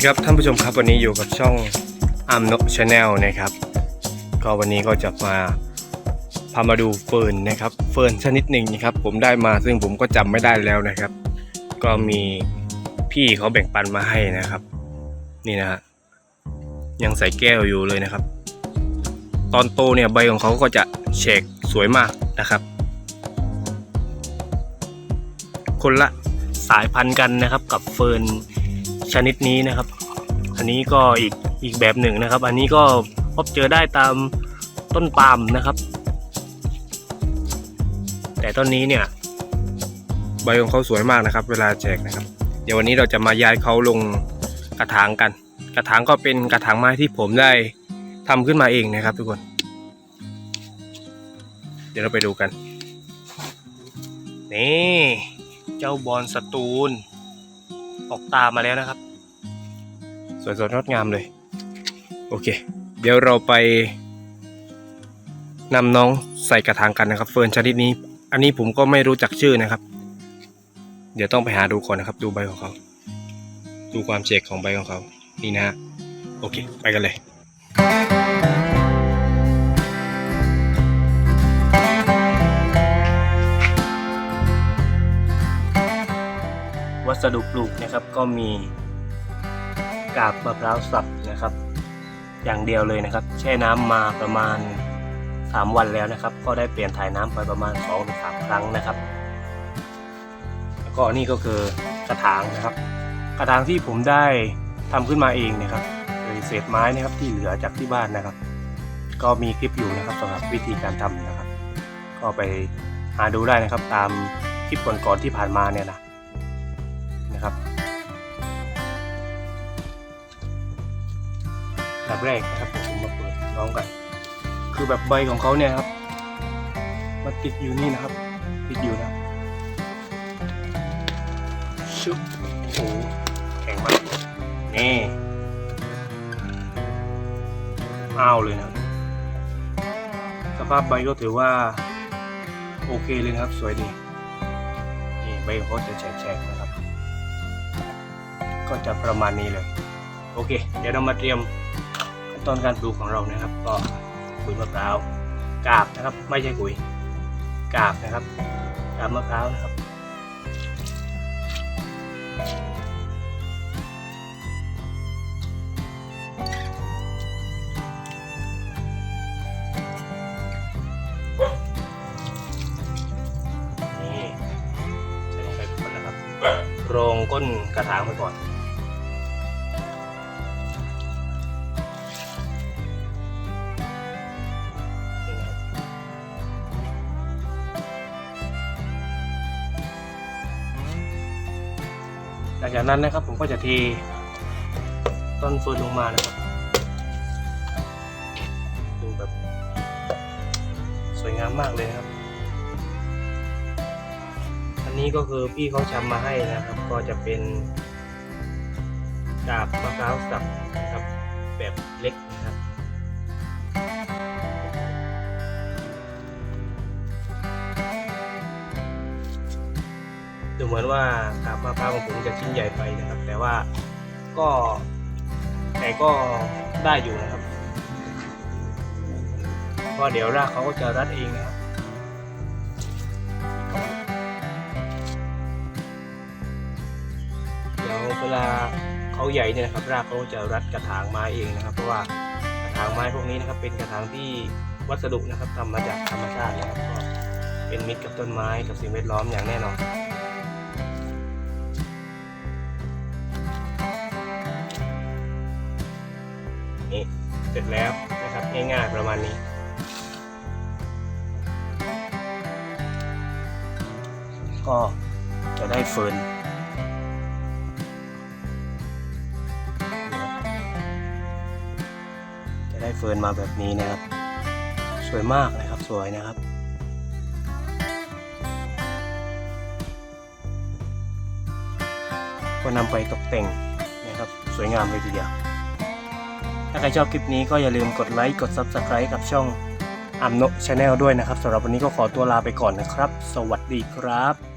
สวัสดีครับท่านผู้ชมครับวันนี้อยู่กับช่องอัมโนชาแนลนะครับ ก็วันนี้ก็จะมาพามาดูเฟิร์นนะครับเฟิร์นชนิดหนึ่งนะครับ ผมได้มาซึ่งผมก็จำไม่ได้แล้วนะครับ ก็มีพี่เขาแบ่งปันมาให้นะครับ นี่นะฮะยังใส่แก้วอยู่เลยนะครับ ตอนโตเนี่ยใบของเขาก็จะแฉกสวยมากนะครับ คนละสายพันธุ์กันนะครับกับเฟิร์น ชนิดนี้นะครับ อันนี้ก็อีกอีกแบบหนึ่งนะครับ อันนี้ก็พบเจอได้ตามต้นปาล์มนะครับ แต่ต้นนี้เนี่ยใบของเขาสวยมากนะครับ เวลาแจกนะครับ เดี๋ยววันนี้เราจะมาย้ายเขาลงกระถางกัน กระถางก็เป็นกระถางไม้ที่ผมได้ทำขึ้นมาเองนะครับ ทุกคน เดี๋ยวเราไปดูกัน นี่ เจ้าบอลสตูล ออกตามาแล้วนะครับ สวยสดงดงามเลย โอเค เดี๋ยวเราไปนำน้องใส่กระถางกันนะครับ เฟิร์นชนิดนี้ อันนี้ผมก็ไม่รู้จักชื่อนะครับ เดี๋ยวต้องไปหาดูก่อนนะครับ ดูใบของเขา ดูความเจกของใบของเขา นี่นะฮะ โอเค ไปกันเลย สดุปลูกนะครับก็มีกาบมะพร้าวสับนะครับ อย่างเดียวเลยนะครับ แช่น้ำมาประมาณ 3 วันแล้วนะครับ ก็ได้เปลี่ยนถ่ายน้ำไปประมาณ2-3ถึงครั้งนะครับแล้วก็นี่ก็คือกระถางนะครับ กระถางที่ผมได้ทำขึ้นมาเองนะครับโดยเศษไม้นะครับที่เหลือจากที่บ้านนะครับ ก็มีคลิปอยู่นะครับสำหรับวิธีการทำนะครับ ก็ไปหาดูได้นะครับตามคลิปก่อนๆที่ผ่านมาเนี่ยนะ นะครับแบบแรกนะครับผมมาเปิดพร้อมกัน คือแบบใบของเขาเนี่ยครับ มันติดอยู่นี่นะครับ ติดอยู่นะชุบโอ้โหแข็งมากนี่อ้าวเลยนะครับสภาพใบก็ถือว่า โอเคเลยนะครับ สวยดีนี่ใบของเขาจะแฉกๆนะครับ ก็จะประมาณนี้เลย โอเค เดี๋ยวเรามาเตรียมขั้นตอนการปลูกของเรานะครับ ก็ขุยมะพร้าวกาบนะครับ ไม่ใช่ขุยกาบนะครับกาบมะพร้าวนะครับนี่ใส่ลงไปก่อนนะครับโรงก้นกระถางไปก่อน หลังจากนั้นนะครับผมก็จะเทต้นเฟิร์นลงมานะครับดูแบบสวยงามมากเลยครับ อันนี้ก็คือพี่เขาชำมาให้นะครับ ก็จะเป็นกาบมะพร้าวสับนะครับแบบเล็กนะครับ เหมือนว่ากาบมะพร้าวของผมจะชิ้นใหญ่ไปนะครับ แต่ว่าก็แต่ก็ได้อยู่นะครับเพราะเดี๋ยวรากเขาก็จะรัดเองนะครับเดี๋ยวเวลาเขาใหญ่เนี่ยนะครับ รากเขาจะรัดกระถางไม้เองนะครับ เพราะว่ากระถางไม้พวกนี้นะครับ เป็นกระถางที่วัสดุนะครับทำมาจากธรรมชาตินะครับก็เป็นมิตรกับต้นไม้กับสิ่งแวดล้อมอย่างแน่นอน เสร็จแล้วนะครับง่ายๆประมาณนี้ ก็จะได้เฟิร์นจะได้เฟิร์นมาแบบนี้นะครับ สวยมากนะครับสวยนะครับก็นำไปตกแต่งนะครับ สวยงามเลยทีเดียว ถ้าใครชอบคลิปนี้ก็อย่าลืมกดไลค์กด Subscribe กับช่องอัมโนชาแนลด้วยนะครับสำหรับวันนี้ก็ขอตัวลาไปก่อนนะครับ สวัสดีครับ